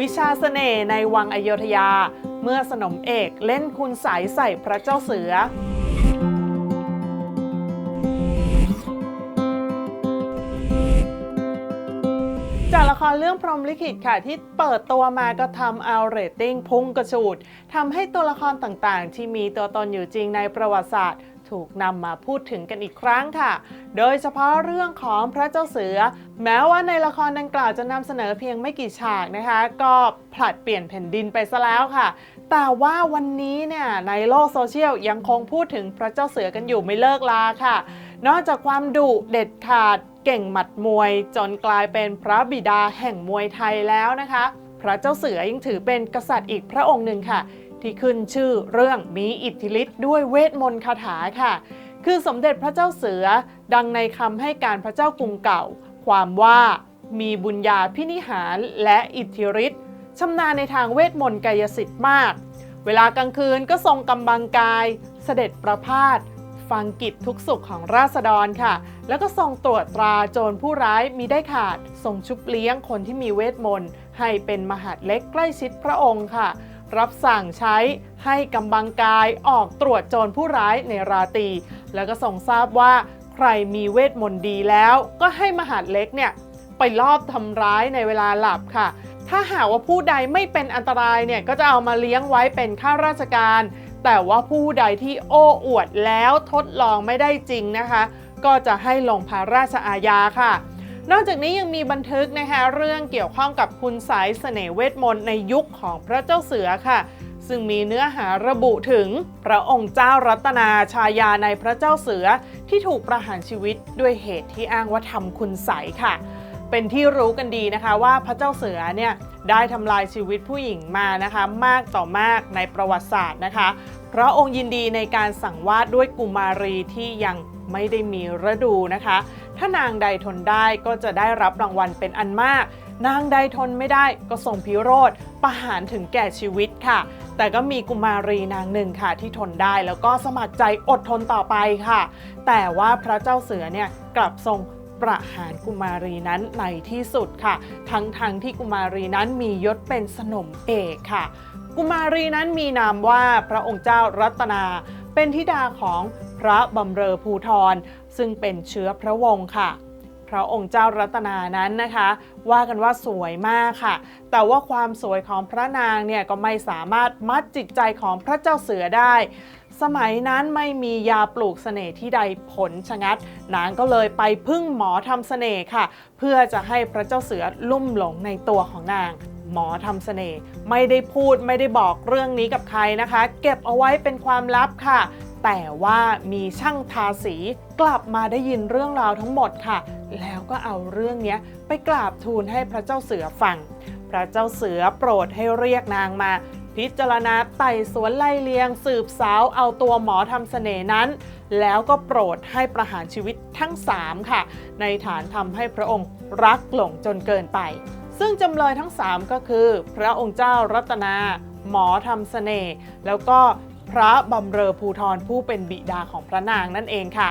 วิชาเสน่ห์ในวังอโยธยา เมื่อสนมเอกเล่นคุณใสยใส่พระเจ้าเสือ จากละครเรื่องพรหมลิขิตค่ะ ที่เปิดตัวมาก็ทำเอาเรตติ้งพุ่งกระฉูดทำให้ตัวละครต่างๆ ที่มีตัวตนอยู่จริงในประวัติศาสตร์ ถูกนำมาพูดถึงกันอีกครั้งค่ะ โดยเฉพาะเรื่องของพระเจ้าเสือ แม้ว่าในละครดังกล่าวจะนำเสนอเพียงไม่กี่ฉากนะคะ ก็ผลัดเปลี่ยนแผ่นดินไปซะแล้วค่ะ แต่ว่าวันนี้เนี่ยในโลกโซเชียลยังคงพูดถึงพระเจ้าเสือกันอยู่ไม่เลิกลาค่ะ นอกจากความดุเด็ดขาดเก่งหมัดมวยจนกลายเป็นพระบิดาแห่งมวยไทยแล้วนะคะ พระเจ้าเสือยังถือเป็นกษัตริย์อีกพระองค์หนึ่งค่ะ ที่ขึ้นชื่อเรื่องมีอิทธิฤทธิ์ด้วยเวทมนต์คาถาค่ะ คือสมเด็จพระเจ้าเสือดังในคำให้การพระเจ้ากรุงเก่า ความว่ามีบุญญาพินิหารและอิทธิฤทธิ์ชำนาญในทางเวทมนต์กายสิทธิ์มาก เวลากลางคืนก็ทรงกำบังกาย เสด็จประพาสฟังกิจทุกสุขของราษฎรค่ะ แล้วก็ทรงตรวจตราโจรผู้ร้ายมีได้ขาดทรงชุบเลี้ยงคนที่มีเวทมนต์ให้เป็นมหาดเล็กใกล้ชิดพระองค์ค่ะ รับสั่งใช้ให้กำบังกายออกตรวจโจรผู้ร้ายในราตรีแล้วก็ทรงทราบว่าใครมีเวทมนต์ดีแล้ว ก็ให้มหาดเล็กเนี่ยไปลอบทำร้ายในเวลาหลับค่ะ ถ้าหากว่าผู้ใดไม่เป็นอันตรายเนี่ยก็จะเอามาเลี้ยงไว้เป็นข้าราชการ แต่ว่าผู้ใดที่โอ้อวดแล้วทดลองไม่ได้จริงนะคะ ก็จะให้ลงพระราชอาญาค่ะ นอกจากนี้ยังมีบันทึกนะคะเรื่องเกี่ยวข้องกับคุณสายเสน่ห์เวทมนต์ในยุคของพระเจ้าเสือค่ะ ซึ่งมีเนื้อหาระบุถึงพระองค์เจ้ารัตนาชายาในพระเจ้าเสือที่ถูกประหารชีวิตด้วยเหตุที่อ้างว่าทำคุณใสยค่ะ เป็นที่รู้กันดีนะคะว่าพระเจ้าเสือเนี่ยได้ทำลายชีวิตผู้หญิงมานะคะมากต่อมากในประวัติศาสตร์นะคะพระองค์ยินดีในการสั่งวาดด้วยกุมารีที่ยัง ไม่ได้มีฤดูนะคะ ถ้านางใดทนได้ก็จะได้รับรางวัลเป็นอันมาก นางใดทนไม่ได้ก็ส่งพิโรธประหารถึงแก่ชีวิตค่ะ แต่ก็มีกุมารีนางหนึ่งค่ะที่ทนได้แล้วก็สมัครใจอดทนต่อไปค่ะ แต่ว่าพระเจ้าเสือเนี่ยกลับทรงประหารกุมารีนั้นในที่สุดค่ะ ทั้งทงๆที่กุมารีนั้นมียศเป็นสนมเอกค่ะ กุมารีนั้นมีนามว่าพระองค์เจ้ารัตนา เป็นธิดาของ พระบำเรอภูทร ซึ่งเป็นเชื้อพระวงศ์ค่ะพระองค์เจ้ารัตนานั้นนะคะ ว่ากันว่าสวยมากค่ะ แต่ว่าความสวยของพระนางเนี่ยก็ไม่สามารถมัดจิตใจของพระเจ้าเสือได้ สมัยนั้นไม่มียาปลูกเสน่ห์ที่ใดผลชะงัด นางก็เลยไปพึ่งหมอทำเสน่ห์ค่ะ เพื่อจะให้พระเจ้าเสือลุ่มหลงในตัวของนาง หมอทำเสน่ห์ไม่ได้พูดไม่ได้บอกเรื่องนี้กับใครนะคะ เก็บเอาไว้เป็นความลับค่ะ แต่ว่ามีช่างทาสีกลับมาได้ยินเรื่องราวทั้งหมดค่ะ แล้วก็เอาเรื่องนี้ไปกราบทูลให้พระเจ้าเสือฟัง พระเจ้าเสือโปรดให้เรียกนางมา พิจารณาไต่สวนไล่เลียง สืบสาวเอาตัวหมอทำเสน่ห์นั้นแล้วก็โปรดให้ประหารชีวิตทั้ง 3 ค่ะ ในฐานทำให้พระองค์รักหลงจนเกินไป ซึ่งจำเลยทั้ง 3 ก็คือ พระองค์เจ้ารัตนา หมอทำเสน่ห์แล้วก็ พระบำเรอภูทรผู้เป็นบิดาของพระนางนั่นเองค่ะ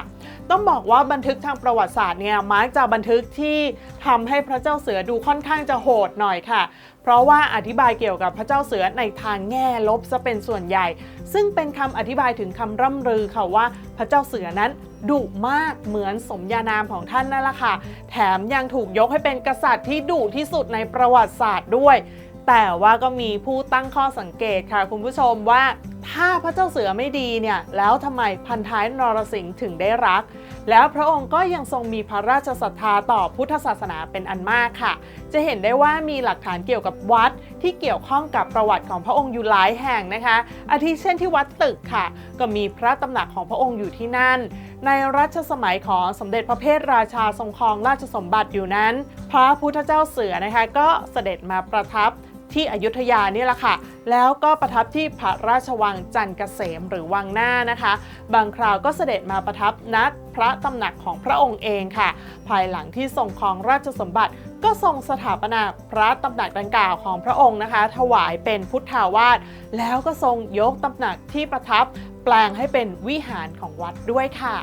ต้องบอกว่าบันทึกทางประวัติศาสตร์เนี่ยมักจะบันทึกที่ทำให้พระเจ้าเสือดูค่อนข้างจะโหดหน่อยค่ะ เพราะว่าอธิบายเกี่ยวกับพระเจ้าเสือในทางแง่ลบซะเป็นส่วนใหญ่ ซึ่งเป็นคำอธิบายถึงคำร่ำลือค่ะว่าพระเจ้าเสือนั้นดุมากเหมือนสมญานามของท่านนั่นแหละค่ะ แถมยังถูกยกให้เป็นกษัตริย์ที่ดุที่สุดในประวัติศาสตร์ด้วย แต่ว่าก็มีผู้ตั้งข้อสังเกตค่ะคุณผู้ชมว่าถ้าพระเจ้าเสือไม่ดีเนี่ยแล้วทำไมพันท้ายนรสิงห์ถึงได้รัก แล้วพระองค์ก็ยังทรงมีพระราชศรัทธาต่อพุทธศาสนาเป็นอันมากค่ะ จะเห็นได้ว่ามีหลักฐานเกี่ยวกับวัดที่เกี่ยวข้องกับประวัติของพระองค์อยู่หลายแห่งนะคะ อาทิเช่นที่วัดตึกค่ะ ก็มีพระตำหนักของพระองค์อยู่ที่นั่น ในรัชสมัยของสมเด็จพระเพทราชาทรงครองราชสมบัติอยู่นั้น พระพุทธเจ้าเสือนะคะก็เสด็จมาประทับ ที่อยุธยานี่แหละค่ะ แล้วก็ประทับที่พระราชวังจันทร์เกษมหรือวังหน้านะคะ บางคราวก็เสด็จมาประทับณพระตำหนักของพระองค์เองค่ะ ภายหลังที่ทรงครองราชสมบัติ ก็ทรงสถาปนาพระตำหนักดังกล่าวของพระองค์นะคะ ถวายเป็นพุทธาวาสแล้วก็ทรงยกตำหนักที่ประทับแปลงให้เป็นวิหารของวัดด้วยค่ะ